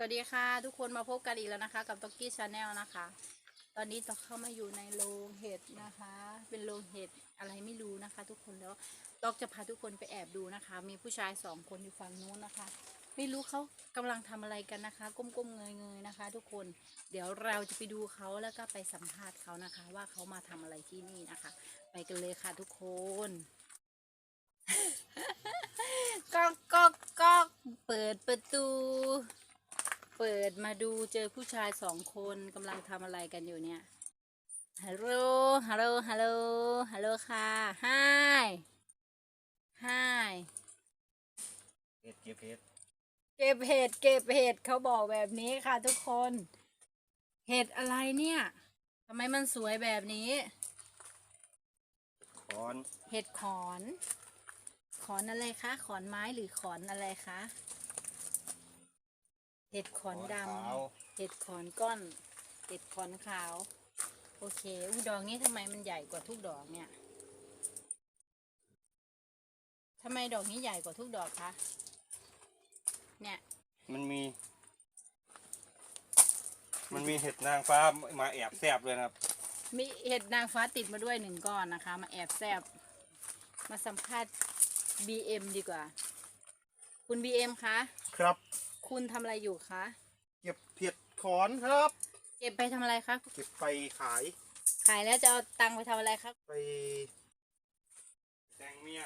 สวัสดีค่ะ ทุกคนมาพบกันอีกแล้วนะคะ กับต็อกกี้ชาแนลนะคะ ตอนนี้ต้องเข้ามาอยู่ในโรงเห็ดนะคะ เป็นโรงเห็ดอะไรไม่รู้นะคะ ทุกคนแล้วต็อกจะพาทุกคนไปแอบดูนะคะ มีผู้ชายสองคนอยู่ฝั่งนู้นนะคะ ไม่รู้เขากำลังทำอะไรกันนะคะ ก้มๆเงยๆนะคะ ทุกคนเดี๋ยวเราจะไปดูเขาแล้วก็ไปสัมภาษณ์เขานะคะ ว่าเขามาทำอะไรที่นี่นะคะ ไปกันเลยค่ะทุกคนก๊อกก๊อกก๊อกเปิดประตู เปิดมาดูเจอผู้ชายสองคนกำลังทำอะไรกันอยู่เนี่ย ฮัลโหล ฮัลโหล ฮัลโหล ฮัลโหลค่ะ ไฮ ไฮ เห็ดเก็บเห็ดเก็บเห็ด เก็บเห็ดเขาบอกแบบนี้ค่ะทุกคน เห็ดอะไรเนี่ยทำไมมันสวยแบบนี้ คอนเห็ดขอน ขอนอะไรคะ ขอนไม้หรือขอนอะไรคะ เห็ดขอนดขาวำเห็ดขอนก้อน เห็ดขอนขาว โอเคอุยดอกนี้ทำไมมันใหญ่กว่าทุกดอกเนี่ยทำไมดอกนี้ใหญ่กว่าทุกดอกคะเนี่ย มันมี มันมีเห็ดนางฟ้ามาแอบแซบเลยนะครับ มีเห็ดนางฟ้าติดมาด้วยหนึ่งก้อนนะคะ มาแอบแซบมาสัมภาษณ์ BM ดีกว่า คุณ BM คะ ครับ คุณทำอะไรอยู่คะ เก็บเห็ดขอนครับ เก็บไปทำอะไรคะ เก็บไปขาย ขายแล้วจะเอาตังค์ไปทำอะไรคะไป แตงเมีย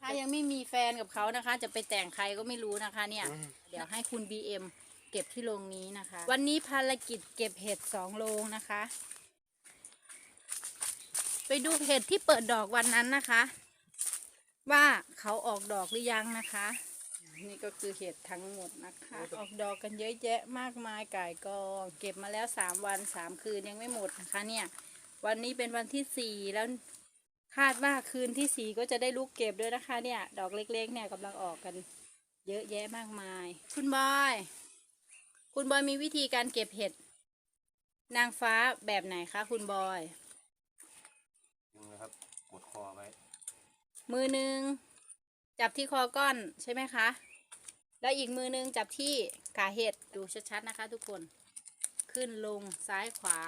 ถ้ายังไม่มีแฟนกับเขานะคะ จะไปแต่งใครก็ไม่รู้นะคะ เนี่ย อืม เดี๋ยวให้คุณ BM เก็บที่โรงนี้นะคะ วันนี้ภารกิจเก็บเห็ดสองโรงนะคะ ไปดูเห็ดที่เปิดดอกวันนั้นนะคะ ว่าเขาออกดอกหรือยังนะคะ นี่ก็คือเห็ดทั้งหมดนะคะ ออกดอกกันเยอะแยะมากมายก่ายกองเก็บมาแล้วสามวันสามคืนยังไม่หมดนะคะ เนี่ย วันนี้เป็นวันที่สี่แล้วคาดว่าคืนที่สี่ก็จะได้ลูกเก็บด้วยนะคะ เนี่ย ดอกเล็กๆ เนี่ยกำลังออกกันเยอะแยะมากมาย คุณบอย คุณบอยมีวิธีการเก็บเห็ด นางฟ้าแบบไหนคะ คุณบอยนี่นะครับกดคอไว้มือหนึ่งจับที่คอก้อนใช่ไหมคะ แล้วอีกมือหนึ่งจับที่ขาเห็ดดูชัดๆนะคะทุกคน ขึ้นลงซ้ายขวา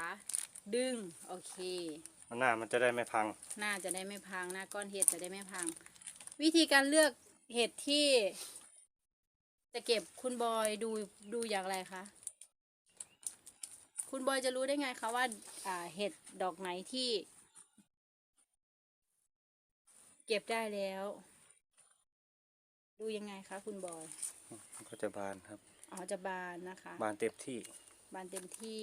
ดึง โอเคมันหน้ามันจะได้ไม่พัง หน้าจะได้ไม่พังหน้าก้อนเห็ดจะได้ไม่พัง วิธีการเลือกเห็ดที่ จะเก็บคุณบอยดูดูอย่างไรคะคุณบอยจะรู้ได้ไงคะว่าอ่าเห็ดดอกไหนที่ เก็บได้แล้ว ดูยังไงคะคุณบอยมันก็จะบานครับ อ๋อจะบานนะคะ บานเต็มที่ บานเต็มที่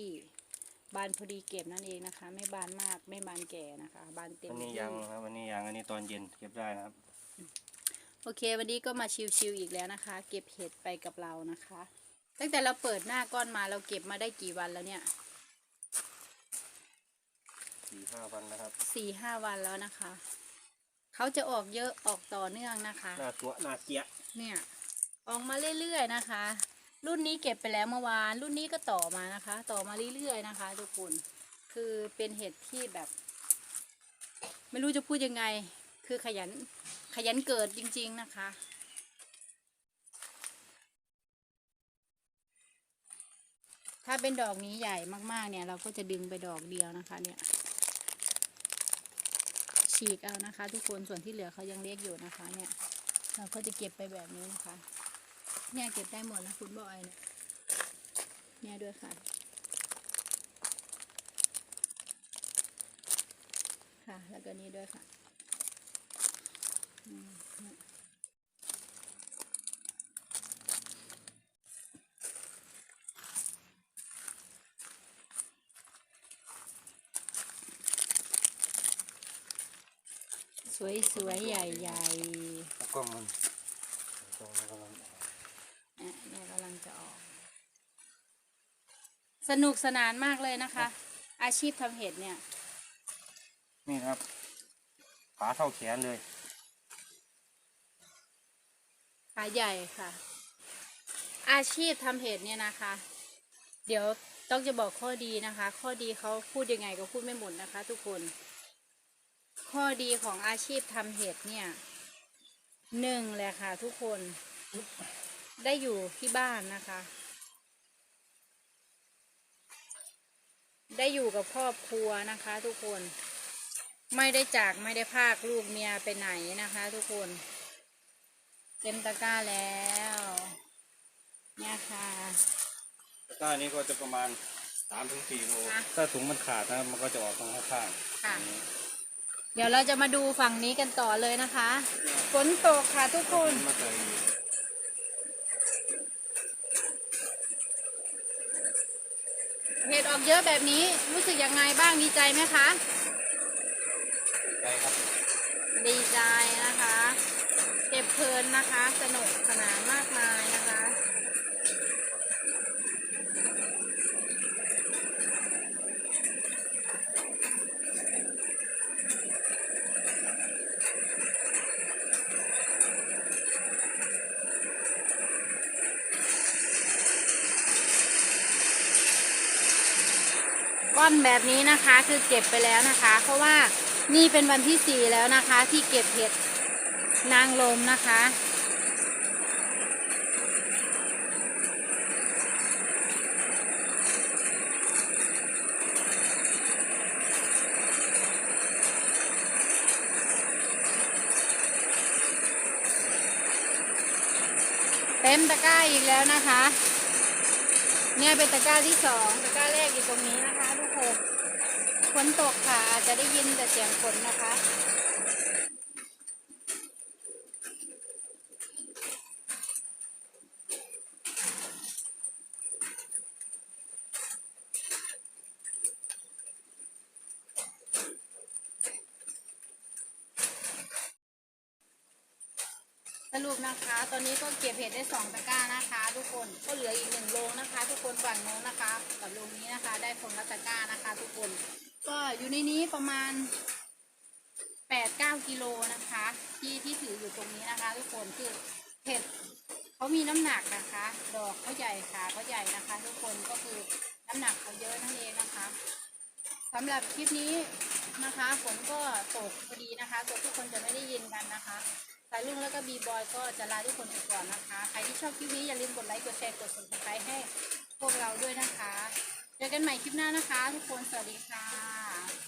บานพอดีเก็บนั่นเองนะคะ ไม่บานมากไม่บานแก่นะคะ บานเต็มวันนี้ที่ยังนะครับวันนี้ยังอันนี้ตอนเย็นเก็บได้นะครับ โอเค วันนี้ก็มาชิวๆอีกแล้วนะคะ เก็บเห็ดไปกับเรานะคะ ตั้งแต่เราเปิดหน้าก้อนมาเราเก็บมาได้กี่วันแล้วเนี่ยสี่ห้าวันนะครับสี่ห้าวันแล้วนะคะ เขาจะออกเยอะออกต่อเนื่องนะคะ หน้าตัวหน้าเจี๊ยะเนี่ย ออกมาเรื่อยๆนะคะ รุ่นนี้เก็บไปแล้วเมื่อวาน รุ่นนี้ก็ต่อมานะคะ ต่อมาเรื่อยๆนะคะ ทุกคนคือเป็นเห็ดที่แบบ ไม่รู้จะพูดยังไง คือขยันขยันเกิดจริง ๆนะคะถ้าเป็นดอกนี้ใหญ่มากๆ เนี่ย เราก็จะดึงไปดอกเดียวนะคะ เนี่ย ฉีกเอานะคะ ทุกคนส่วนที่เหลือเขายังเล็กอยู่นะคะ เนี่ย เราก็จะเก็บไปแบบนี้นะคะ เนี่ยเก็บได้หมดนะคุณบอยเนี่ยเนี่ยด้วยค่ะ ค่ะ แล้วก็นี้ด้วยค่ะอืมเนี่ย สวยสวยๆ ใหญ่ใหญ่แล้วกล้องมันกล้องมันกำลังๆเนี่ยเนี่ยกำลังจะออก สนุกสนานมากเลยนะคะ อาชีพทำเห็ดเนี่ย นี่นะครับขาเท่าแขนเลยขาใหญ่ค่ะ อาชีพทำเห็ดเนี่ยนะคะ เดี๋ยวต้องจะบอกข้อดีนะคะ ข้อดีเขาพูดยังไงก็พูดไม่หมดนะคะ ทุกคน ข้อดีของอาชีพทำเห็ดเนี่ยหนึ่งแหละค่ะ ทุกคนได้อยู่ที่บ้านนะคะ ได้อยู่กับครอบครัวนะคะ ทุกคนไม่ได้จากไม่ได้พากลูกเมียไปไหนนะคะ ทุกคน เต็มตะกร้าแล้วเนี่ยค่ะตะกร้านี้ก็จะประมาณสามถึงสี่โลถ้าถุงมันขาดนะมันก็จะออกทางข้างๆค่ะ เดี๋ยวเราจะมาดูฝั่งนี้กันต่อเลยนะคะ ฝนตกค่ะทุกคนมาใส่อีกเห็ดออกเยอะแบบนี้รู้สึกยังไงบ้างดีใจไหมคะไปครับดีใจนะคะ เก็บเพลินนะคะ สนุกสนานมากมายนะคะ ก้อนแบบนี้นะคะคือเก็บไปแล้วนะคะ เพราะว่านี่เป็นวันที่สี่แล้วนะคะที่เก็บเห็ดนางลมนะคะ เต็มตะกร้าอีกแล้วนะคะ เนี่ยเป็นตะกร้าที่สองตะกร้าแรกอยู่ตรงนี้นะคะทุกคนฝนตกค่ะอาจจะได้ยินแต่เสียงฝนนะคะ สรุปนะคะ ตอนนี้ก็เก็บเห็ดได้สองตะกร้านะคะ ทุกคนก็เหลืออีกหนึ่งโลนะคะ ทุกคนฝั่งโน้นนะคะกับโรงนี้นะคะ ได้คนละตะกร้านะคะ ทุกคน ก็อยู่ในนี้ประมาณแปดเก้ากิโลนะคะ ที่ที่ถืออยู่ตรงนี้นะคะ ทุกคนคือเห็ดเขามีน้ำหนักนะคะ ดอกเขาใหญ่ขาเขาใหญ่นะคะ ทุกคนก็คือน้ำหนักเขาเยอะนั่นเองนะคะสำหรับคลิปนี้นะคะฝนก็ตกพอดีนะคะตัวทุกคนจะไม่ได้ยินกันนะคะ สายลุงแล้วก็บีบอยก็จะลาทุกคนไปก่อนนะคะ ใครที่ชอบคลิปนี้อย่าลืมกดไลค์กดแชร์กด subscribe ให้พวกเราด้วยนะคะ เจอกันใหม่คลิปหน้านะคะ ทุกคนสวัสดีค่ะ